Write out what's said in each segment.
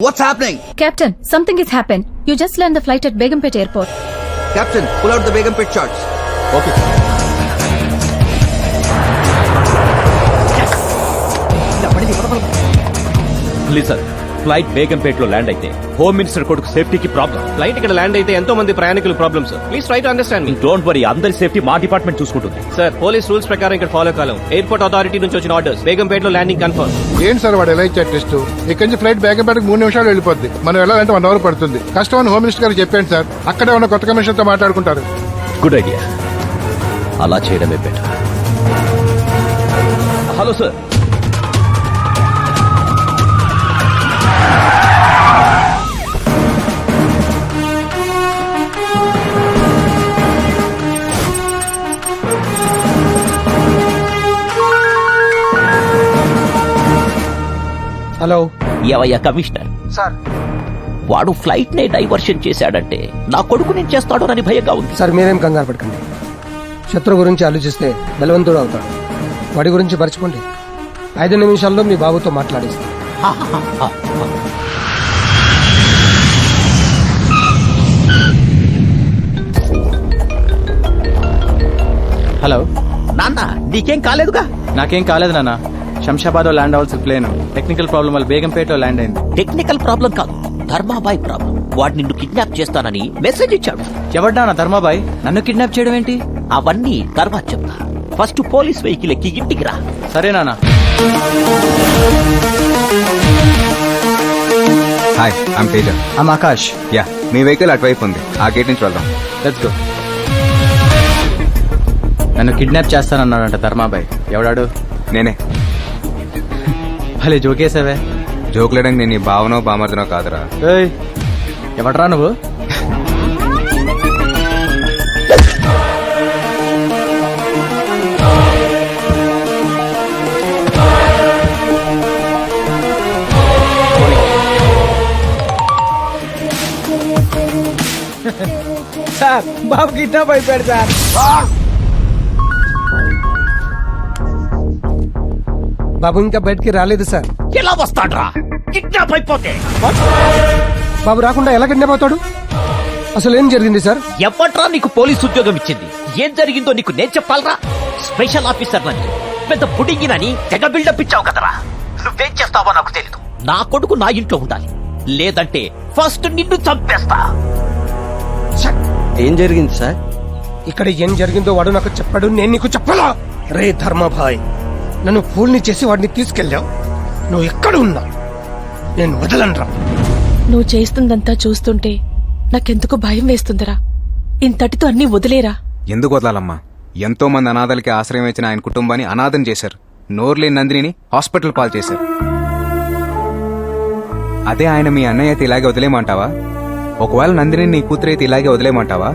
What's happening? Captain, something has happened. You just landed the flight at Begumpet Airport. Captain, pull out the Begum Pit charts. Okay please sir flight బేగంపేట్లో land అయితే. Home minister కొడుకు సేఫ్టీకి problem. Flight ఇక్కడ land అయితే ఎంతో మంది ప్రయాణికులు problems please try to understand me don't worry అందరి safety మా డిపార్ట్మెంట్ చూసుకుంటుంది. సార్ పోలీస్ రూల్స్ ప్రకారం ఇక్కడ ఫాలో కాలం. ఎయిర్పోర్ట్ అథారిటీ నుంచి వచ్చిన ఆర్డర్స్ బేగంపేట్లో ల్యాండింగ్ కన్ఫర్మ్ ఏంటి సార్ వాడు ఎలా ఇచ్చారు టెస్ట్ ఇక్కడి నుంచి ఫ్లైట్ బ్యాగ్ మూడు నిమిషాలు వెళ్ళిపోద్ది. మనం వెళ్ళాలంటే వన్ అవర్ పడుతుంది. కష్టం అని హోమ్ మినిస్టర్ గారికి చెప్పాను సార్. అక్కడే ఉన్న కొత్త కమిషనర్తో మాట్లాడుకుంటారు. గుడ్ ఐడియా అలా చేయడమే బెటర్ హలో సార్ హలో. ఏవయ్యా కమిషనర్? సార్. వాడు ఫ్లైట్ నే డైవర్షన్ చేశాడంటే నా కొడుకు నేను చేస్తాడోనని భయంగా ఉంది. సార్ మీరేం కంగారు పడకండి. శత్రు గురించి ఆలోచిస్తే బలవంతుడు అవుతాడు. వాడి గురించి మర్చిపోండి. ఐదు నిమిషాల్లో మీ బాబుతో మాట్లాడిస్తాను హలో. నాన్న నీకేం కాలేదుగా? నాకేం కాలేదు నాన్న. శంషాబాద్ ల్యాండ్ అవ్వాల్సిన ప్లేన్ టెక్నికల్ ప్రాబ్లం వల్ల బేగంపేటలో ల్యాండ్ అయింది. టెక్నికల్ ప్రాబ్లం కాదు ధర్మాబాయ్ ప్రాబ్లం వాడు నిన్ను కిడ్నాప్ చేస్తానని మెసేజ్ ఇచ్చాడు. ఎవడ్డా నా ధర్మాబాయ్? నన్ను కిడ్నాప్ చేయడం ఏంటి? అవన్నీ తర్వాత చెప్తా. ఫస్ట్ పోలీస్ వెహికల్ ఎక్కి ఇంటికి రా. సరే నాన్న hi I'm Teja am Akash yeah me vehicle అటువైపు ఉంది. ఆ గేట్ నుంచి వెళ్దాం. లెట్స్ గో నన్ను కిడ్నాప్ చేస్తానన్నాడంట ధర్మాబాయ్. ఎవడాడు? నేనే. భలే జోకేసావే జోకులేడానికి నేను నీ భావనో బామర్దనో కాదురా. ఏయ్ ఎవడరా నువ్వు? సార్ బాబు కిడ్నాప్ అయిపోయాడు సార్! బాబు ఇంకా బయటికి రాలేదు సార్. ఎలా వస్తాడ్రా? కిడ్నాప్ అయిపోతే. బాబు రాకుండా ఎలా కిడ్నాప్ అవుతాడు? అసలు ఏం జరిగింది సార్? ఎవట్రా నీకు పోలీస్ ఉద్యోగం ఇచ్చింది? ఏం జరిగిందో నీకు నేను చెప్పాలరా? స్పెషల్ ఆఫీసర్ నని పెద్ద పుడింగినని తెగ బిల్డప్ ఇచ్చావు కదరా? నువ్వేం చేస్తావో నాకు తెలీదు. నా కొడుకు నా ఇంట్లో ఉండాలి. లేదంటే ఫస్ట్ నిన్ను చంపేస్తా. ఏం జరిగింది సార్? ఇక్కడ ఏం జరిగిందో వాడు నాకు చెప్పాడు నేను నీకు చెప్పలా? రే ధర్మభాయ్ నన్ను ఫూల్ని చేసి వాడిని తీసుకెళ్ళావు. నువ్వు ఎక్కడ ఉన్నా నేను వదలనరా. నువ్వు చేస్తుందంతా చూస్తుంటే నాకెందుకు భయం వేస్తుందిరా. ఇంతటితో అన్ని వదిలేరా. ఎందుకు వదలాలమ్మా? ఎంతో మంది అనాథలకి ఆశ్రయం ఇచ్చిన ఆయన కుటుంబాన్ని అనాథం చేశారు. నోర్లేని నందిని హాస్పిటల్ పాలు చేశారు. అదే ఆయన మీ అన్నయ్య అయితే ఇలాగే వదిలేమంటావా ఒకవేళ నందిని నీ కూతురు అయితే ఇలాగే వదిలేమంటావా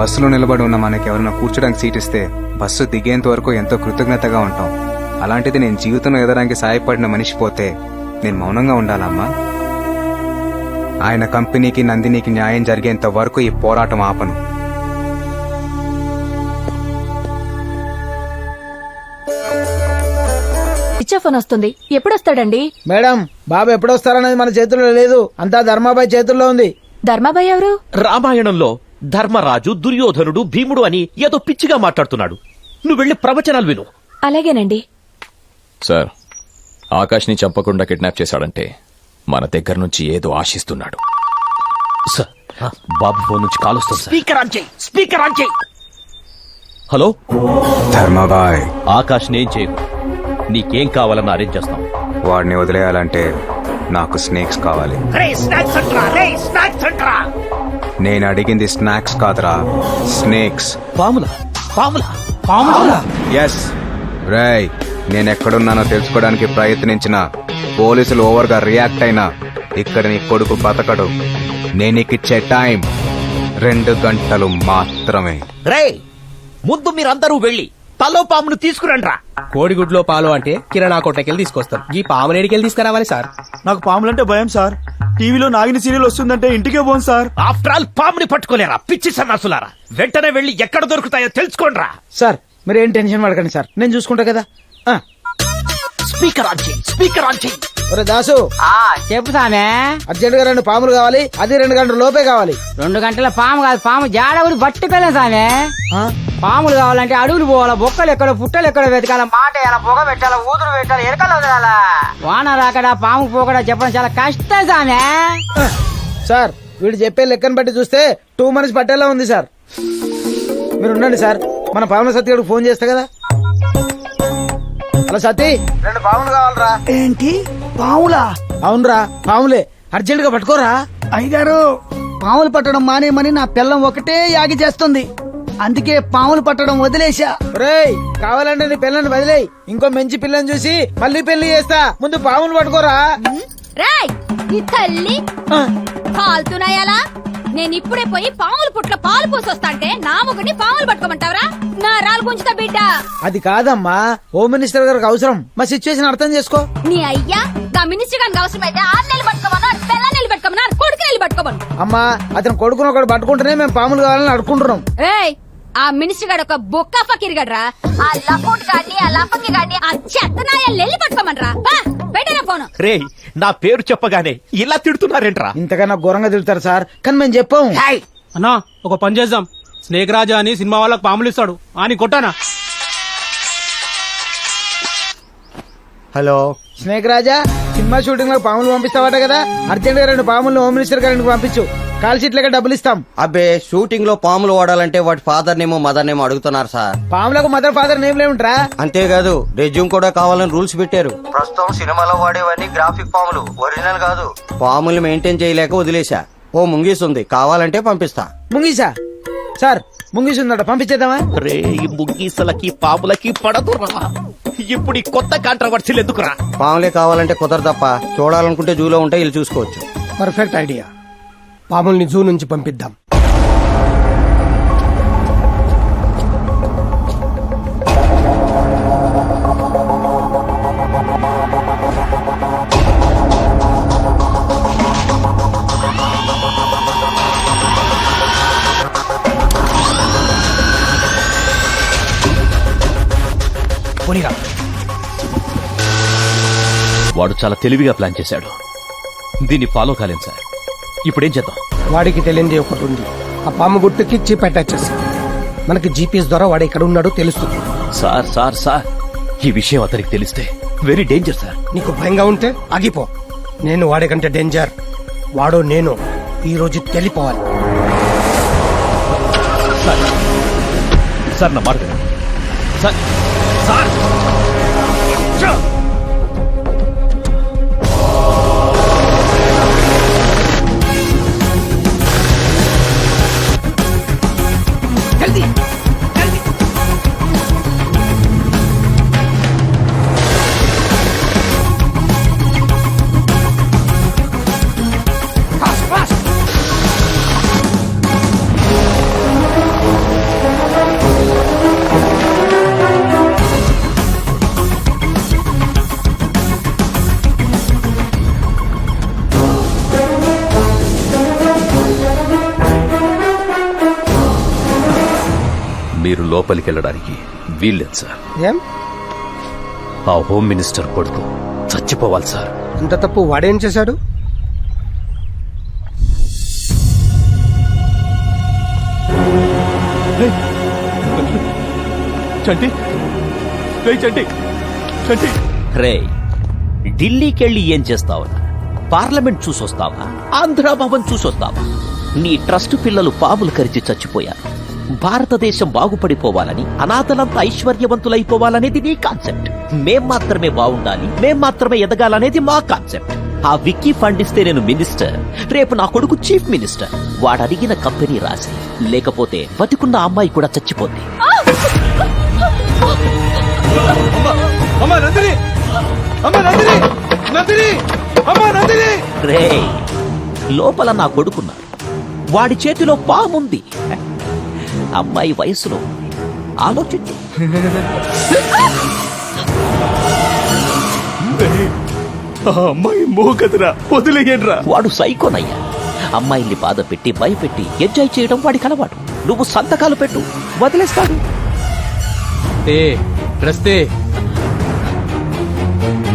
బస్సులో నిలబడి ఉన్న మనకి ఎవరైనా కూర్చోడానికి సీట్ ఇస్తే బస్సు దిగేంత వరకు ఎంతో కృతజ్ఞతగా ఉంటాం. అలాంటిది నేను జీవితంలో ఎదడానికి సహాయపడిన మనిషి పోతే నేను మౌనంగా ఉండాలమ్మా. ఆయన కంపెనీకి నందినికి న్యాయం జరిగేంత వరకు ఈ పోరాటం ఆపను. ఫోన్ వస్తుంది. ఎప్పుడొస్తాడండి? మేడం బాబు ఎప్పుడొస్తారనేది మన చేతుల్లో లేదు. అంతా ధర్మాబాయ్ చేతుల్లో ఉంది. ధర్మాబాయ్ ఎవరు? రామాయణంలో ధర్మరాజు దుర్యోధనుడు భీముడు అని ఏదో పిచ్చిగా మాట్లాడుతున్నాడు. నువ్వు వెళ్ళి ప్రవచనాలు విను. అలాగేనండి. సార్ ఆకాష్ని చంపకుండా కిడ్నాప్ చేశాడంటే మన దగ్గర నుంచి ఏదో ఆశిస్తున్నాడు. సార్ బాబు ఫోన్ నుంచి కాల్ వస్తుంది స్పీకర్ ఆన్ చేయి స్పీకర్ ఆన్ చేయి. హలో? ధర్మబాయ్. ఆకాష్ నేను చేయకు. నీకేం కావాలన్నా అరేంజ్ చేస్తాం. వాడిని వదిలేయాలంటే నాకు స్నేక్స్ కావాలి. నేను అడిగింది స్నాక్స్ కాదురా. స్నేక్స్. పాముల పాముల ఎస్ రేయ్ నేను ఎక్కడున్నానో తెలుసుకోవడానికి ప్రయత్నించిన. పోలీసులు ఓవర్గా రియాక్ట్ అయినా. ఇక్కడ నీ కొడుకు బతకడు. నేను నీకు ఇచ్చే టైం రెండు గంటలు మాత్రమే. రే ముందు మీరందరూ వెళ్ళి తలో పామును తీసుకురండ్రా. కోడిగుడ్లో పాలు అంటే కిరాణా కొట్టకెళ్ళి తీసుకొస్తాం ఈ పామునేడికెళ్ళి తీసుకురావాలి సార్. నాకు పాములంటే భయం సార్. టీవీలో నాగిని సీరియల్ వస్తుందంటే ఇంటికే పోను సార్. ఆఫ్టర్ ఆల్ పాముని పట్టుకోలేరా? పిచ్చి సన్నాసులారా. వెంటనే వెళ్ళి ఎక్కడ దొరుకుతాయో తెలుసుకోండ్రా. సార్ మీరు ఏం టెన్షన్ పడకండి సార్. నేను చూసుకుంటా కదా. స్పీకర్ ఆన్ చేయి స్పీకర్ ఆన్ చేయి ఒరే దాసు. చెప్పు సామె. అర్జెంట్గా రెండు పాములు కావాలి అది రెండు గంటల లోపే కావాలి. రెండు గంటల పాము కాదు పాము జాడవులు పట్టుకెళ్ళాం సామె. పాములు కావాలంటే అడవులు పోవాలా బొక్కలు ఎక్కడ పుట్టలు ఎక్కడ వెతకాల మాట ఎలా పొగ పెట్టాలా ఊదురు పెట్టాలా ఎరకలు వదలాలా. వాన రాకడా పాము పోకడా చెప్పడం చాలా కష్టం సామె. సార్ వీడు చెప్పే లెక్కను బట్టి చూస్తే టూ మంత్స్ పట్టేలా ఉంది సార్. మీరు ఉండండి సార్ మన పాముల సత్య గారికి ఫోన్ చేస్తా కదా. హలో సతీ. రెండు పాములు కావాలరా. ఏంటి? పాములా అవునరా పాములే అర్జెంట్గా పట్టుకోరా. అయ్యగారు పాములు పట్టడం మానేమని నా పిల్లం ఒకటే యాగి చేస్తుంది. అందుకే పాములు పట్టడం వదిలేశా. రేయ్ కావాలంటే నీ పిల్లని వదిలేయ్. ఇంకో మంచి పిల్లని చూసి మళ్ళీ పెళ్ళి చేస్తా. ముందు పాములు పట్టుకోరా. రాయ్ ఈ తల్లి కాలుతున్నాయాలా నేను ఇప్పుడే పోయి పాముల పుట్ల పాలు పోసొస్తాంటే నా మొగుడిని పాములు పట్టుకోమంటావరా? నా రాలు గుంచుతా బిడ్డ. అది కాదమ్మా హోమ్ మినిస్టర్ గారికి అవసరం. మా సిచ్యువేషన్ అర్థం చేసుకో. నీ అయ్యా గా మినిస్టర్ గారికి అవసరమైతే ఆరు నెలలు పట్టుకోమన్నా పిల్ల నెలలు పట్టుకోమన్నా కొడుకు నెలలు పట్టుకోమను అమ్మా అతను కొడుకుని ఒకటి పట్టుకుంటేనే మేము పాములు కావాలని అడుకుంటున్నాం ఏయ్ ఆ మినిస్టర్ గారు ఒక బొక్క ఫకీర్ గడ్రా ఆ లపోట్ గాడిని ఆ లపకి గాడిని ఆ చెత్తనాయ నెల్లి పట్టుకోమనరా. పెట్టిన ఫోను రే నా పేరు చెప్పగానే ఇలా తిడుతున్నారేంట్రా? ఇంతకన్నా ఘోరంగా తిడతారు సార్ కానీ మేము చెప్పాము అన్నా ఒక పని చేద్దాం. స్నేక్ రాజా అని సినిమా వాళ్ళకి పాములు ఇస్తాడు. అని కొట్టానా? హలో స్నేక్ రాజా సినిమా షూటింగ్లో పాములు పంపిస్తావట కదా? అర్జెంట్గా రెండు పాములు హోమ్ మినిస్టర్ గారికి పంపించు. కాల్ షీట్ లెక్క డబ్బులు ఇస్తాం. అబ్బే షూటింగ్లో పాములు వాడాలంటే వాటి ఫాదర్ నేమో మదర్ నేమో అడుగుతున్నారు సార్. పాములకు మదర్ ఫాదర్ నేమ్ లేవుంట్రా? అంతేకాదు రెజ్యూమ్ కూడా కావాలని రూల్స్ పెట్టారు. ప్రస్తుతం సినిమాలో వాడేవన్నీ గ్రాఫిక్ పాములు ఒరిజినల్ కాదు. పాములు మెయింటైన్ చేయలేక వదిలేశా. ఓ ముంగీస్ ఉంది. కావాలంటే పంపిస్తా. ముంగీసా? సార్ ముంగీస్ ఉందట. పంపించేద్దామా? రే ఈ ముగ్గీసలకి పాములకి పడదురా. ఇప్పుడు ఈ కొత్త కాంట్రవర్సీలు ఎందుకురా? పాములే కావాలంటే కుదరదప్ప. చూడాలనుకుంటే జూలో ఉంటే వీళ్ళు చూసుకోవచ్చు. పర్ఫెక్ట్ ఐడియా పాముల్ని జూ నుంచి పంపిద్దాం. వాడు చాలా తెలివిగా ప్లాన్ చేశాడు. దీన్ని ఫాలో కాలేం సార్. ఇప్పుడేం చేద్దాం? వాడికి తెలియంది ఒకటి ఉంది. ఆ పాము గుట్టుకి చీప్ అటాచ్ మనకి జీపీఎస్ ద్వారా వాడు ఎక్కడ ఉన్నాడో తెలుస్తుంది. Sir sir sir. ఈ విషయం అతనికి తెలిస్తే వెరీ డేంజర్ సార్. నీకు భయంగా ఉంటే ఆగిపో. నేను వాడికంటే డేంజర్. వాడు నేను. ఈ రోజు తెలిపోవాలి. సార్. సార్ నా మాట వినండి. Sir sir. మీరు లోపలికి వెళ్ళడానికి వీల్లేదు సార్. ఏం? ఆ హోమ్ మినిస్టర్ కొడుకు చచ్చిపోవాలి సార్. ఇంత తప్పు వాడేం చేశాడు? చంటి! రే చంటి! చంటి! రే ఢిల్లీకెళ్ళి ఏం చేస్తావురా పార్లమెంట్ చూసొస్తావా? ఆంధ్ర భవన్ చూసొస్తావా? నీ ట్రస్ట్ పిల్లలు పాములు కరిచి చచ్చిపోయారు. భారతదేశం బాగుపడిపోవాలని అనాథలంతా ఐశ్వర్యవంతులైపోవాలనేది నీ కాన్సెప్ట్. మేం మాత్రమే బాగుండాలి మేం మాత్రమే ఎదగాలనేది మా కాన్సెప్ట్. ఆ విక్కీ ఫండ్ ఇస్తే నేను మినిస్టర్ రేపు నా కొడుకు చీఫ్ మినిస్టర్. వాడు అడిగిన కంపెనీ రాసి లేకపోతే బతికున్న అమ్మాయి కూడా చచ్చిపోద్ది. రే లోపల నా కొడుకున్నాడు. వాడి చేతిలో పాముంది. అమ్మాయి వయసులో. ఆలోచించు. ఆ అమ్మాయి మోగదురా వదిలేయండిరా. వాడు సైకోనయ్యా. అమ్మాయిల్ని బాధ పెట్టి భయపెట్టి ఎంజాయ్ చేయడం వాడికి అలవాటు. నువ్వు సంతకాలు పెట్టు వదిలేస్తాడు. తే డ్రెస్ తే